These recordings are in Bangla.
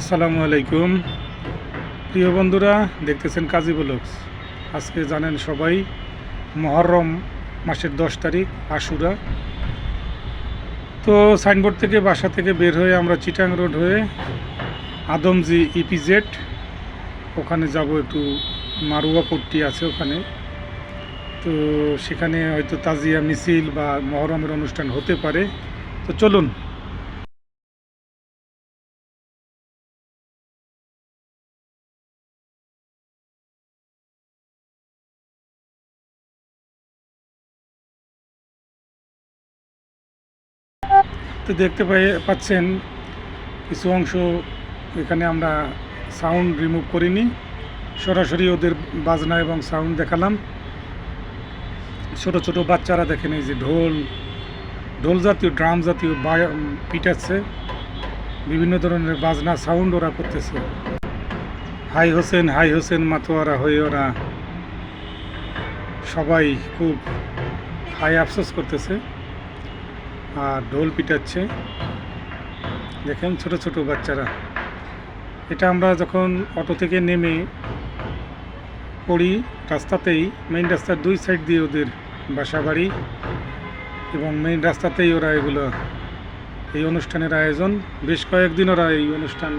আসসালামু আলাইকুম। প্রিয় বন্ধুরা, দেখতেছেন কাজী ব্লগস। আজকে জানেন সবাই, মহরম মাসের দশ তারিখ, আশুরা। তো সাইনবোর্ড থেকে বাসা থেকে বের হয়ে আমরা চিটাং রোড হয়ে আদমজি ইপিজেড ওখানে যাব একটু মারুয়া পট্টি আছে ওখানে। তো সেখানে হয়তো তাজিয়া মিছিল বা মহরমের অনুষ্ঠান হতে পারে। তো চলুন তো দেখতে পাচ্ছেন কিছু অংশ এখানে আমরা সাউন্ড রিমুভ করিনি। সরাসরি ওদের বাজনা এবং সাউন্ড দেখালাম। ছোট ছোট বাচ্চারা দেখেন এই যে ঢোল। ঢোল জাতীয় ড্রাম জাতীয় পিটাচ্ছে। বিভিন্ন ধরনের বাজনা সাউন্ড ওরা করতেছে। হাই হোসেন হাই হোসেন মাতোয়ারা হয়ে ওরা সবাই খুব হাই আফসোস করতেছে। আর ঢোল পিটাচ্ছে। দেখেন ছোট ছোট বাচ্চারা। এটা আমরা যখন অটো থেকে নেমে পড়ি রাস্তাতেই মেইন রাস্তার দুই সাইড দিয়ে ওদের বাসা বাড়ি এবং মেইন রাস্তাতেই ওরা এগুলো, এই অনুষ্ঠানের আয়োজন। বেশ কয়েকদিন ওরা এই অনুষ্ঠান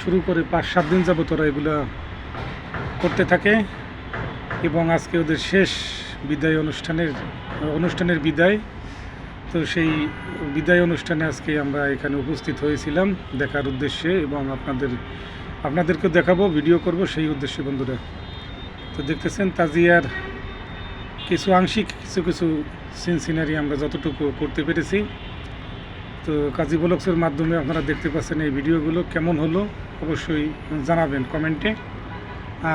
শুরু করে পাঁচ, সাত দিন যাবত ওরা এগুলো করতে থাকে এবং আজকে ওদের শেষ বিদায় অনুষ্ঠানের অনুষ্ঠানের বিদায়। তো সেই বিদায় অনুষ্ঠানে আজকে আমরা এখানে উপস্থিত হয়েছিলাম দেখার উদ্দেশ্যে এবং আপনাদের, আপনাদেরকেও দেখাবো, ভিডিও করব সেই উদ্দেশ্যে বন্ধুরা। তো দেখতেছেন তাজিয়ার কিছু আংশিক, কিছু কিছু সিন সিনারি আমরা যতটুকু করতে পেরেছি। তো কাজী ব্লগসের মাধ্যমে আপনারা দেখতে পাচ্ছেন এই ভিডিওগুলো কেমন হলো, অবশ্যই জানাবেন কমেন্টে।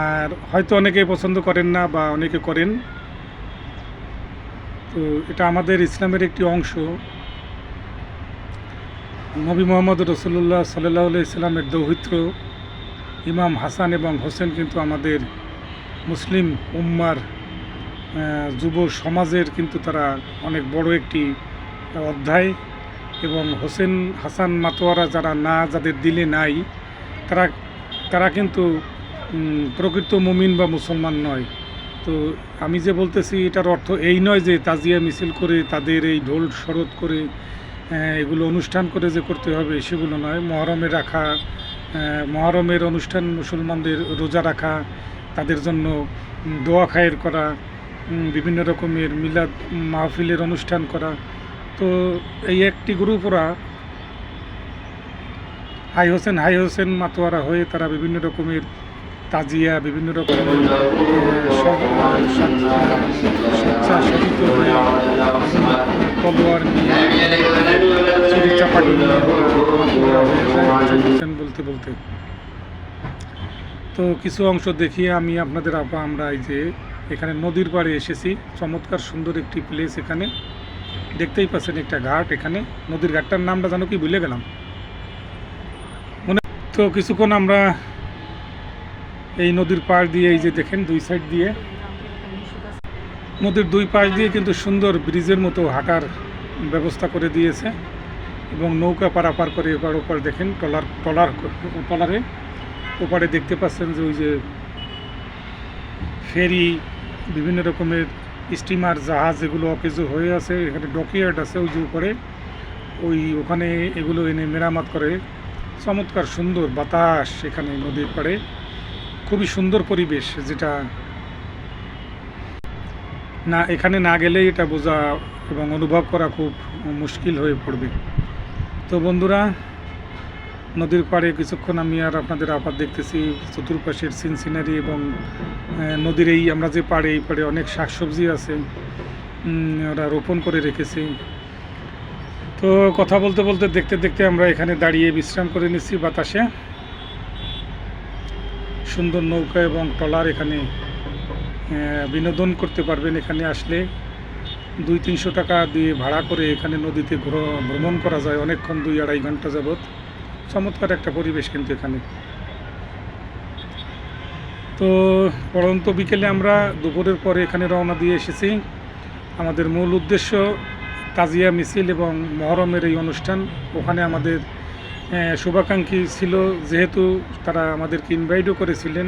আর হয়তো অনেকে পছন্দ করেন না বা অনেকে করেন তো এটা আমাদের ইসলামের একটি অংশ। নবী মোহাম্মদ রসুল্লাহ সাল্লাহ ইসলামের দৌহিত্র, ইমাম হাসান এবং হোসেন কিন্তু আমাদের মুসলিম উম্মার যুব সমাজের কিন্তু তারা অনেক বড় একটি অধ্যায় এবং হোসেন, হাসান মাতোয়ারা যারা না, যাদের দিলে নাই, তারা তারা কিন্তু প্রকৃত মুমিন বা মুসলমান নয়। তো আমি যে বলতেছি, এটার অর্থ এই নয় যে তাজিয়া মিছিল করে তাদের এই ঢোল শরৎ করে এগুলো অনুষ্ঠান করে যে করতে হবে, সেগুলো নয়। মহরমে রাখা মহরমের অনুষ্ঠান মুসলমানদের রোজা রাখা, তাদের জন্য দোয়া খায়ের করা বিভিন্ন রকমের মিলাদ মাহফিলের অনুষ্ঠান করা। তো এই একটি গ্রুপ ওরা, হাই হোসেন হাই হোসেন মাতোয়ারা হয়ে তারা বিভিন্ন রকমের তাজিয়া, বিভিন্ন হয়ে তলোয়ার নিয়ে চাপাটি বলতে বলতে। তো কিছু অংশ দেখিয়ে আমি আপনাদের আপা, আমরা এই যে এখানে নদীর পাড়ে এসেছি। চমৎকার সুন্দর একটি প্লেস এখানে। দেখতেই পাচ্ছেন একটা ঘাট এখানে। নদীর ঘাটটার নামটা জানো কি ভুলে গেলাম। মনে তো কিছুক্ষণ আমরা এই নদীর পাড় দিয়ে, এই যে দেখেন দুই সাইড দিয়ে। নদীর দুই পাশ দিয়ে কিন্তু সুন্দর ব্রিজের মতো হাঁটার ব্যবস্থা করে দিয়েছে এবং নৌকা পারাপার করে এপার ওপার দেখেন টলার টলার টলারে ওপারে দেখতে পাচ্ছেন যে ওই যে ফেরি, বিভিন্ন রকমের স্টিমার, জাহাজ এগুলো অকেজো হয়ে আছে, এখানে ডকিয়ার্ড আছে ওই যে উপরে। ওই ওখানে এগুলো এনে মেরামত করে, চমৎকার সুন্দর বাতাস এখানে নদীর পাড়ে। খুবই সুন্দর পরিবেশ যেটা না, এখানে না গেলে এটা বোঝা এবং অনুভব করা খুব মুশকিল হয়ে পড়বে। তো বন্ধুরা, নদীর পাড়ে কিছুক্ষণ আমি আর আপনাদের আপাত দেখতেছি, চতুর্পাশের সিন সিনারি এবং নদীর এই আমরা যে পাড়ে, এই পাড়ে অনেক শাকসবজি আছে ওরা রোপণ করে রেখেছি। তো কথা বলতে বলতে দেখতে দেখতে আমরা এখানে দাঁড়িয়ে বিশ্রাম করে নিচ্ছি বাতাসে। সুন্দর নৌকা এবং ট্রলার এখানে বিনোদন করতে পারবেন এখানে আসলে। দুই তিনশো টাকা দিয়ে ভাড়া করে এখানে নদীতে ভ্রমণ করা যায় অনেকক্ষণ, দুই আড়াই ঘণ্টা যাবৎ। চমৎকার একটা পরিবেশ কিন্তু এখানে। তো পরন্ত বিকেলে আমরা দুপুরের পরে এখানে রওনা দিয়ে এসেছি। আমাদের মূল উদ্দেশ্য তাজিয়া মিছিল এবং মহরমের এই অনুষ্ঠান। ওখানে আমাদের শুভাকাঙ্ক্ষী ছিল, যেহেতু তারা আমাদেরকে ইনভাইটও করেছিলেন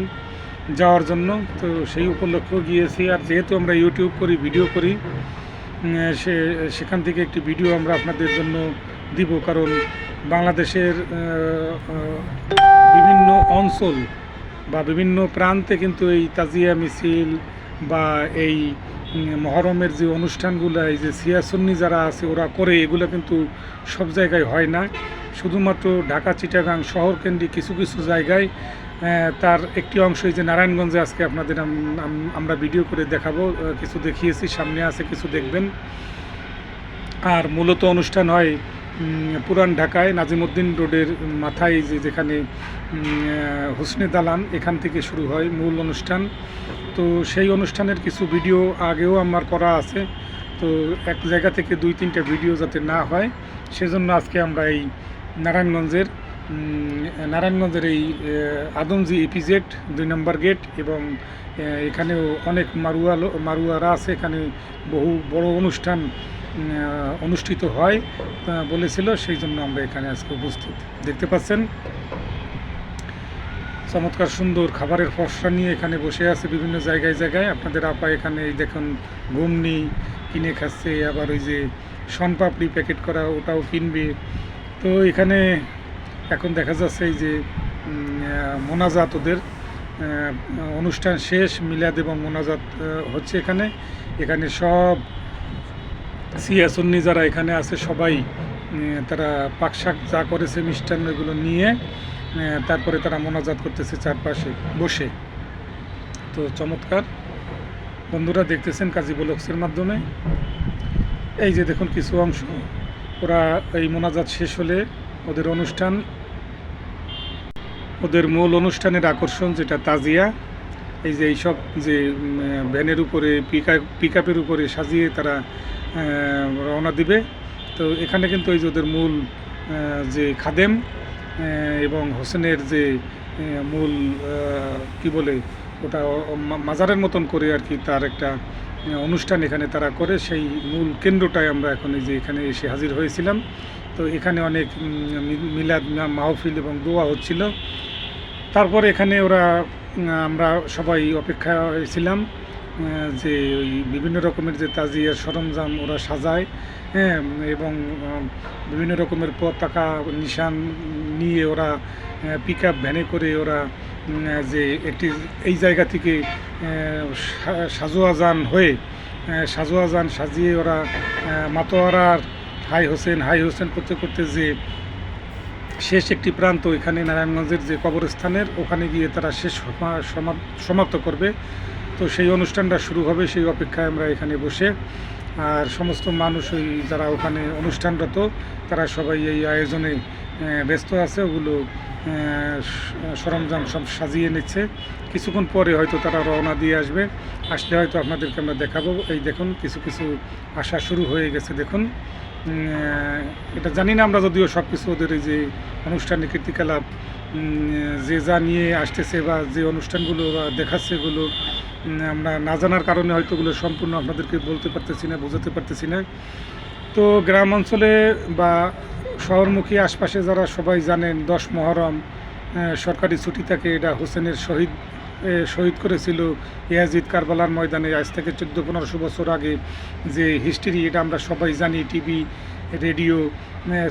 যাওয়ার জন্য, তো সেই উপলক্ষেও গিয়েছি। আর যেহেতু আমরা ইউটিউব করি ভিডিও করি সে, সেখান থেকে একটি ভিডিও আমরা আপনাদের জন্য দিব। কারণ বাংলাদেশের বিভিন্ন অঞ্চল বা বিভিন্ন প্রান্তে কিন্তু এই তাজিয়া মিছিল বা এই মহরমের যে অনুষ্ঠানগুলো, এই যে সিয়াসন্নি যারা আছে, ওরা করে, এগুলো কিন্তু সব জায়গায় হয় না। শুধুমাত্র ঢাকা, চিটাগাং শহর কেন্দ্রিক কিছু কিছু জায়গায় তার একটি অংশ এই যে নারায়ণগঞ্জে আজকে আপনাদের আম- আম- আমরা ভিডিও করে দেখাবো কিছু দেখিয়েছি, সামনে আছে, কিছু দেখবেন। আর মূলত অনুষ্ঠান হয় পুরান ঢাকায়, নাজিমুদ্দিন রোডের মাথায়, যে যেখানে হোসনে দালান, এখান থেকে শুরু হয় মূল অনুষ্ঠান। তো সেই অনুষ্ঠানের কিছু ভিডিও আগেও আমার করা আছে। তো এক জায়গা থেকে দুই তিনটা ভিডিও যাতে না হয়, সেজন্য আজকে আমরা এই নারায়ণগঞ্জের নারায়ণগঞ্জের এই আদমজি ইপিজেড দুই নম্বর গেট এবং এখানেও অনেক মারুয়া মারুয়ারা আছে। এখানে বহু বড় অনুষ্ঠান অনুষ্ঠিত হয় বলেছিল। সেই জন্য আমরা এখানে আজকে উপস্থিত। দেখতে পাচ্ছেন? চমৎকার সুন্দর খাবারের ফসরা নিয়ে এখানে বসে আছে বিভিন্ন জায়গায় জায়গায়। আপনাদের আপা এখানে এই দেখুন ঘুমনি কিনে খাচ্ছে, আবার ওই যে শনপাপড়ি প্যাকেট করা ওটাও কিনবে। তো এখানে এখন দেখা যাচ্ছে এই যে মোনাজাত ওদের অনুষ্ঠান শেষ, মিলাদ এবং মোনাজাত হচ্ছে এখানে। এখানে সব সিয়াসন্নি যারা এখানে আছে সবাই তারা পাকশাক যা করেছে মিষ্টান্ন এগুলো নিয়ে তারপরে তারা মোনাজাত করতেছে চারপাশে বসে। তো চমৎকার। বন্ধুরা দেখতেছেন কাজী ব্লগসের মাধ্যমে। এই যে দেখুন কিছু অংশ। ওরা এই মোনাজাত শেষ হলে ওদের অনুষ্ঠান, ওদের মূল অনুষ্ঠানের আকর্ষণ যেটা তাজিয়া, এই যে এইসব যে ভ্যানের উপরে, পিক আপের উপরে সাজিয়ে তারা রওনা দিবে। তো এখানে কিন্তু এই যে ওদের মূল যে খাদেম এবং হোসেনের যে মূল কি বলে, ওটা মাজারের মতন করে আর কি তার একটা অনুষ্ঠান এখানে তারা করে, সেই মূল কেন্দ্রটায় আমরা এখন এই যে এখানে এসে হাজির হয়েছিলাম। তো এখানে অনেক মিলাদ মাহফিল এবং দোয়া হচ্ছিল। তারপর এখানে ওরা আমরা সবাই অপেক্ষায় হয়েছিলাম যে ওই বিভিন্ন রকমের যে তাজিয়ার সরঞ্জাম ওরা সাজায় হ্যাঁ এবং বিভিন্ন রকমের পতাকা, নিশান নিয়ে ওরা পিক আপ ভ্যানে করে ওরা যে একটি, এই জায়গা থেকে সাজোয়াজান হয়ে সাজোয়াজান সাজিয়ে ওরা মাতোয়ারার হাই হোসেন হাই হোসেন করতে করতে যে শেষ একটি প্রান্ত এখানে নারায়ণগঞ্জের যে কবরস্থানের, ওখানে গিয়ে তারা শেষ সমা- সমা- সমাপ্ত করবে। তো সেই অনুষ্ঠানটা শুরু হবে, সেই অপেক্ষায় আমরা এখানে বসে। আর সমস্ত মানুষ ওই যারা ওখানে অনুষ্ঠানরত, তারা সবাই এই আয়োজনে ব্যস্ত আছে। ওগুলো সরঞ্জাম সব সাজিয়ে নিচ্ছে। কিছুক্ষণ পরে হয়তো তারা রওনা দিয়ে আসবে। আসলে হয়তো আপনাদেরকে আমরা দেখাবো। এই দেখুন, কিছু কিছু আসা শুরু হয়ে গেছে। দেখুন এটা জানি না আমরা যদিও সব কিছু ওদের এই যে অনুষ্ঠানিক কীর্তিকলাপ যে যা নিয়ে আসতেছে বা যে অনুষ্ঠানগুলো ওরা দেখাচ্ছে এগুলো আমরা না জানার কারণে হয়তো ওগুলো সম্পূর্ণ আপনাদেরকে বলতে পারতেছি না, বোঝাতে পারতেছি না। তো গ্রাম অঞ্চলে বা শহরমুখী আশপাশে যারা সবাই জানেন, দশ মহরম সরকারি ছুটি থাকে, এটা হোসেনের শহীদ শহীদ করেছিল ইয়াজিদ কারবালার ময়দানে। আজ থেকে চোদ্দ, পনেরোশো বছর আগে যে হিস্ট্রি এটা আমরা সবাই জানি, টিভি, রেডিও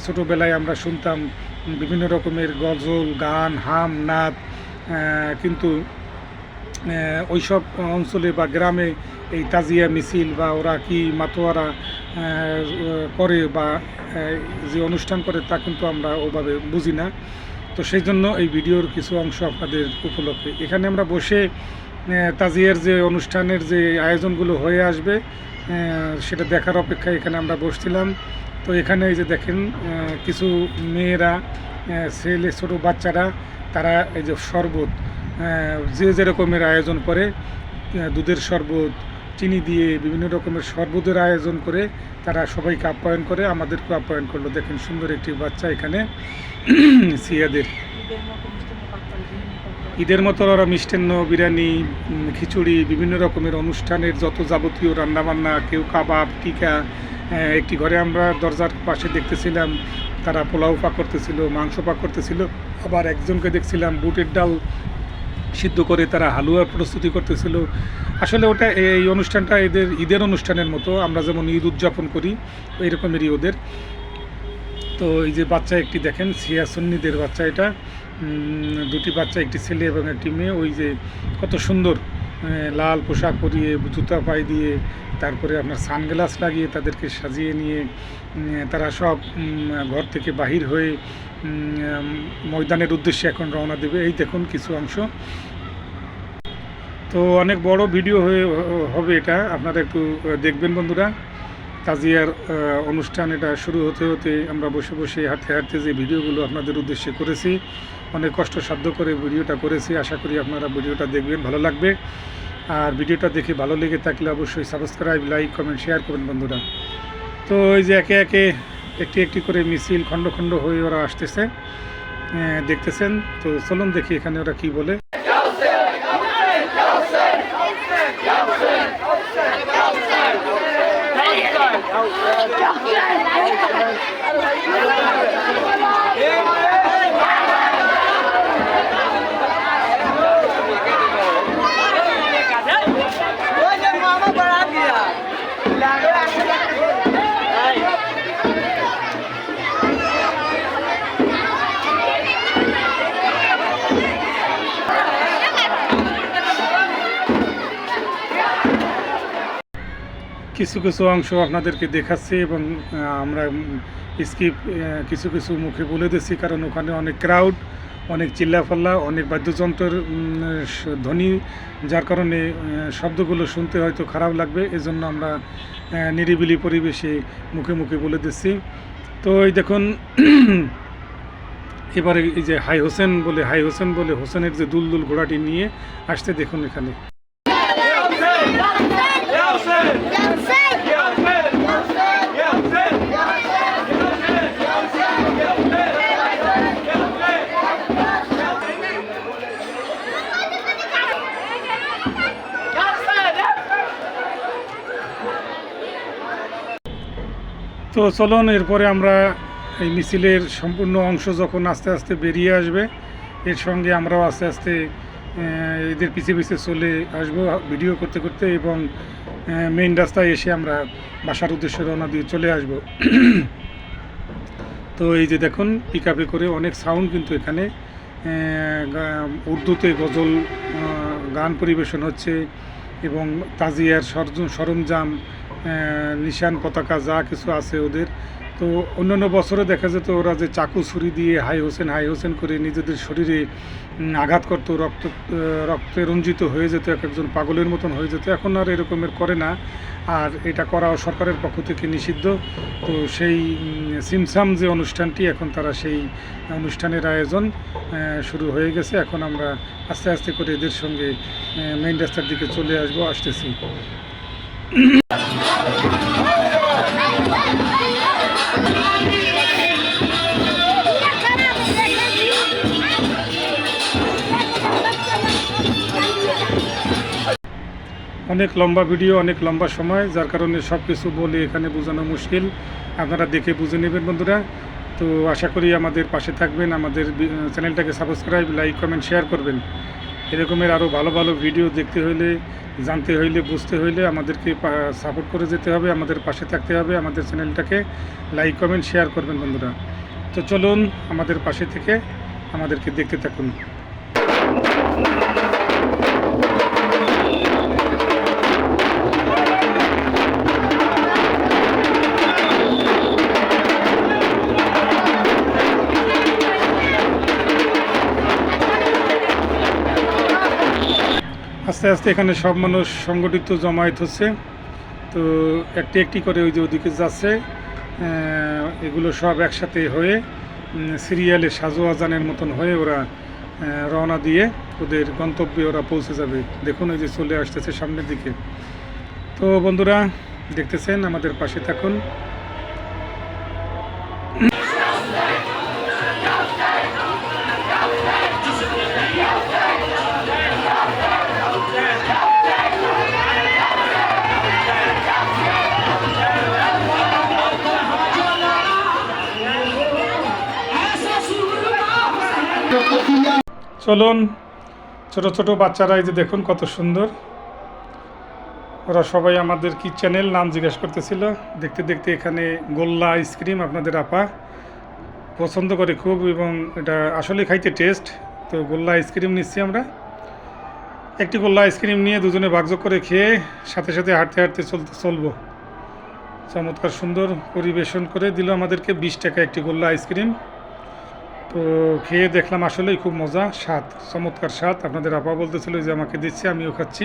ছোটোবেলায় আমরা শুনতাম বিভিন্ন রকমের গজল, গান, হাম নাচ কিন্তু ওইসব অঞ্চলে বা গ্রামে এই তাজিয়া মিছিল বা ওরা কি মাতোয়ারা করে বা যে অনুষ্ঠান করে তা কিন্তু আমরা ওভাবে বুঝি না। তো সেই জন্য এই ভিডিওর কিছু অংশ আপনাদের উপলক্ষে। এখানে আমরা বসে তাজিয়ার যে অনুষ্ঠানের যে আয়োজনগুলো হয়ে আসবে সেটা দেখার অপেক্ষায় এখানে আমরা বসছিলাম। তো এখানে এই যে দেখেন কিছু মেয়েরা ছেলে, ছোটো বাচ্চারা, তারা এই যে শরবত যে যে রকমের আয়োজন করে দুধের শরবত, চিনি দিয়ে বিভিন্ন রকমের শরবতের আয়োজন করে তারা সবাইকে আপ্যায়ন করে, আমাদেরকেও আপ্যায়ন করল। দেখেন সুন্দর একটি বাচ্চা এখানে, সিয়াদের। ঈদের মতো ওরা মিষ্টান্ন, বিরিয়ানি খিচুড়ি, বিভিন্ন রকমের অনুষ্ঠানের যত যাবতীয় রান্নাবান্না, কেউ কাবাব, টিকা একটি ঘরে আমরা দরজার পাশে দেখতেছিলাম, তারা পোলাও পাক করতেছিল, মাংস পাক করতেছিল। আবার একজনকে দেখছিলাম বুটের ডাল সিদ্ধ করে তারা হালুয়ার প্রস্তুতি করতেছিল। আসলে ওটা এই অনুষ্ঠানটা এদের, ঈদের অনুষ্ঠানের মতো, আমরা যেমন ঈদ উদযাপন করি ওই রকমেরই ওদের। তো এই যে বাচ্চা একটি দেখেন, সিয়া সন্নিদের বাচ্চা এটা। দুটি বাচ্চা, একটি ছেলে এবং একটি মেয়ে। ওই যে কত সুন্দর লাল পোশাক পরিয়ে জুতা পায়ে দিয়ে তারপরে আপনার সানগ্লাস লাগিয়ে তাদেরকে সাজিয়ে নিয়ে তারা সব ঘর থেকে বাহির হয়ে ময়দানের উদ্দেশ্যে এখন রওনা দেবে। এই দেখুন কিছু অংশ। তো অনেক বড় ভিডিও হয়ে হবে এটা। আপনারা একটু দেখবেন বন্ধুরা। তাজিয়ার অনুষ্ঠান এটা শুরু হতে হতে আমরা বসে বসে হাঁটতে হাঁটতে যে ভিডিওগুলো আপনাদের উদ্দেশ্যে করেছি অনেক কষ্টসাধ্য করে ভিডিওটা করেছি আশা করি আপনারা ভিডিওটা দেখবেন ভালো লাগবে আর ভিডিওটা দেখে ভালো লেগে থাকলে অবশ্যই সাবস্ক্রাইব লাইক কমেন্ট শেয়ার করবেন বন্ধুরা তো এই যে একে একে একটি একটি করে মিছিল খণ্ড খণ্ড হয়ে ওরা আসতেছে দেখতেছেন তো চলুন দেখি এখানে ওরা কি বলে কিছু কিছু অংশ আপনাদেরকে দেখাচ্ছি এবং আমরা স্কিপ কিছু কিছু মুখে বলে দিচ্ছি, কারণ ওখানে অনেক ক্রাউড অনেক চিল্লাফাল্লা, অনেক বাদ্যযন্ত্রের ধ্বনি, যার কারণে শব্দগুলো শুনতে হয়তো খারাপ লাগবে, এজন্য আমরা নিরিবিলি পরিবেশে মুখে মুখে বলে দিচ্ছি। তো এই দেখুন, এবারে এই যে হাই হোসেন বলে, হাই হোসেন বলে হোসেনের যে দুলদুল ঘোড়াটি নিয়ে আসতে দেখুন এখানে। তো চলুন, এরপরে আমরা এই মিছিলের সম্পূর্ণ অংশ যখন আস্তে আস্তে বেরিয়ে আসবে, এর সঙ্গে আমরাও আস্তে আস্তে এদের পিছিয়ে পিছিয়ে চলে আসব ভিডিও করতে করতে এবং মেইন রাস্তায় এসে আমরা বাসার উদ্দেশ্যে রওনা দিয়ে চলে আসব। তো এই যে দেখুন পিক আপে করে অনেক সাউন্ড কিন্তু এখানে উর্দুতে গজল গান পরিবেশন হচ্ছে এবং তাজিয়ার সরঞ্জাম নিশান পতাকা যা কিছু আছে ওদের। তো অন্যান্য বছরে দেখা যেত ওরা যে চাকু ছুরি দিয়ে হাই হোসেন হাই হোসেন করে নিজেদের শরীরে আঘাত করতো, রক্ত রক্তে রঞ্জিত হয়ে যেত, এক একজন পাগলের মতন হয়ে যেত। এখন আর এরকমের করে না। আর এটা করাও সরকারের পক্ষ থেকে নিষিদ্ধ। তো সেই সিমসাম যে অনুষ্ঠানটি, এখন তারা সেই অনুষ্ঠানের আয়োজন শুরু হয়ে গেছে। এখন আমরা আস্তে আস্তে করে এদের সঙ্গে মেইন রাস্তার দিকে চলে আসব, আসতেছি। অনেক লম্বা ভিডিও, অনেক লম্বা সময়, যার কারণে সব কিছু বলে এখানে বোঝানো মুশকিল। আপনারা দেখে বুঝে নেবেন, বন্ধুরা। তো আশা করি আমাদের পাশে থাকবেন, আমাদের চ্যানেলটাকে সাবস্ক্রাইব লাইক কমেন্ট শেয়ার করবেন। এরকমের আরও ভালো ভালো ভিডিও দেখতে হইলে, জানতে হইলে, বুঝতে হইলে আমাদেরকে সাপোর্ট করে যেতে হবে, আমাদের পাশে থাকতে হবে, আমাদের চ্যানেলটাকে লাইক কমেন্ট শেয়ার করবেন, বন্ধুরা। তো চলুন আমাদের পাশে থেকে আমাদেরকে দেখতে থাকুন। আস্তে আস্তে এখানে সব মানুষ সংগঠিত, জমায়েত হচ্ছে। তো একটি একটি করে ওই যে ওদিকে যাচ্ছে। এগুলো সব একসাথে হয়ে সিরিয়ালে সাজু আজানের মতন হয়ে ওরা রওনা দিয়ে ওদের গন্তব্যে ওরা পৌঁছে যাবে। দেখুন ওই যে চলে আসতেছে সামনের দিকে। তো বন্ধুরা, দেখতেছেন আমাদের পাশে থাকুন। চলুন, ছোট ছোট বাচ্চারা এই যে দেখুন কত সুন্দর। ওরা সবাই আমাদের কি চ্যানেল নাম জিজ্ঞেস করতেছিল। দেখতে দেখতে এখানে গোল্লা আইসক্রিম আপনাদের আপা পছন্দ করে খুব এবং এটা আসলে খাইতে টেস্ট তো গোল্লা আইসক্রিম নিচ্ছি আমরা। একটি গোল্লা আইসক্রিম নিয়ে দুজনে ভাগযোগ করে খেয়ে সাথে সাথে হাঁটতে হাঁটতে চলতে চলবো। চমৎকার সুন্দর পরিবেশন করে দিল আমাদেরকে বিশ টাকা একটি গোল্লা আইসক্রিম তো খেয়ে দেখলাম আসলেই খুব মজা, স্বাদ, চমৎকার স্বাদ। আপনাদের আপা বলতেছিল যে আমাকে দিচ্ছে, আমিও খাচ্ছি।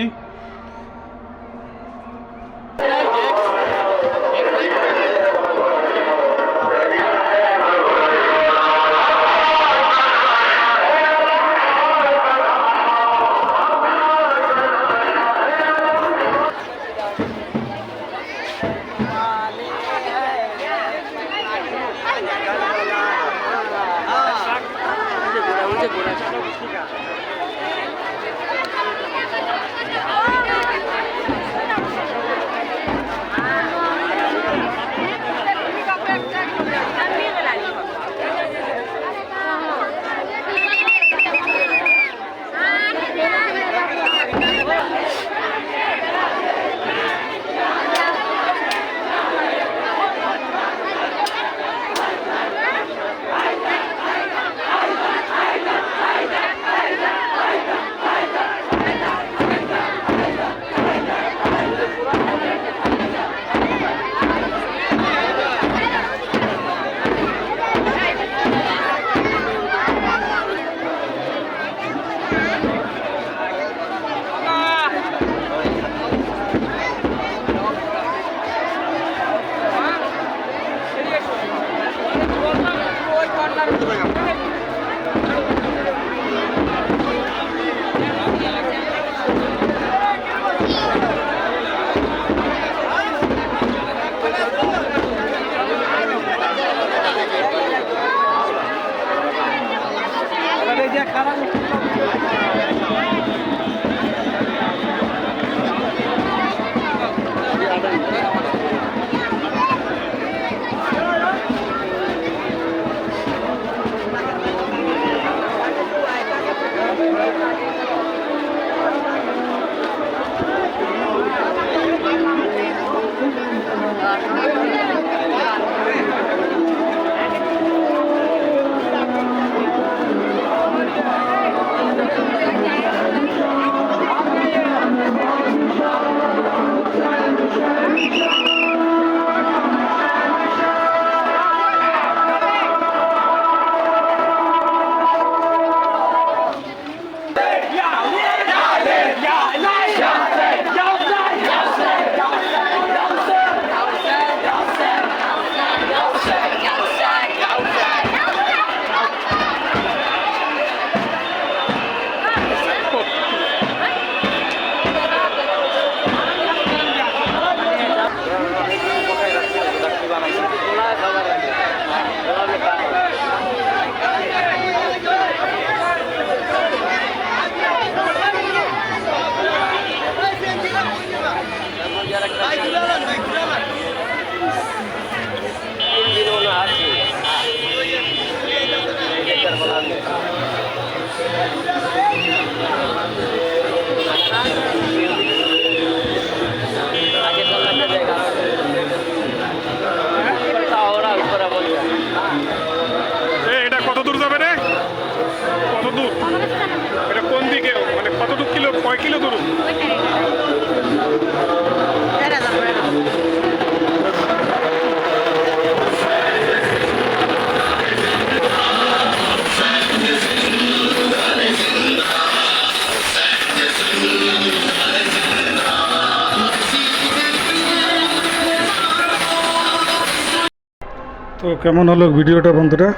কেমন হলো ভিডিওটা বন্ধুরা?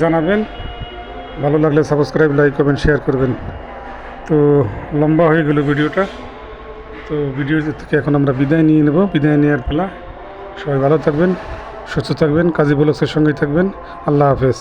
জানাবেন। ভালো লাগলে সাবস্ক্রাইব লাইক করবেন শেয়ার করবেন। তো লম্বা হয়ে গেল ভিডিওটা। তো ভিডিও থেকে এখন আমরা বিদায় নিয়ে নেব। বিদায় নেওয়ার পালা। সবাই ভালো থাকবেন, সুস্থ থাকবেন, কাজী বলকের সঙ্গেই থাকবেন। আল্লাহ হাফেজ।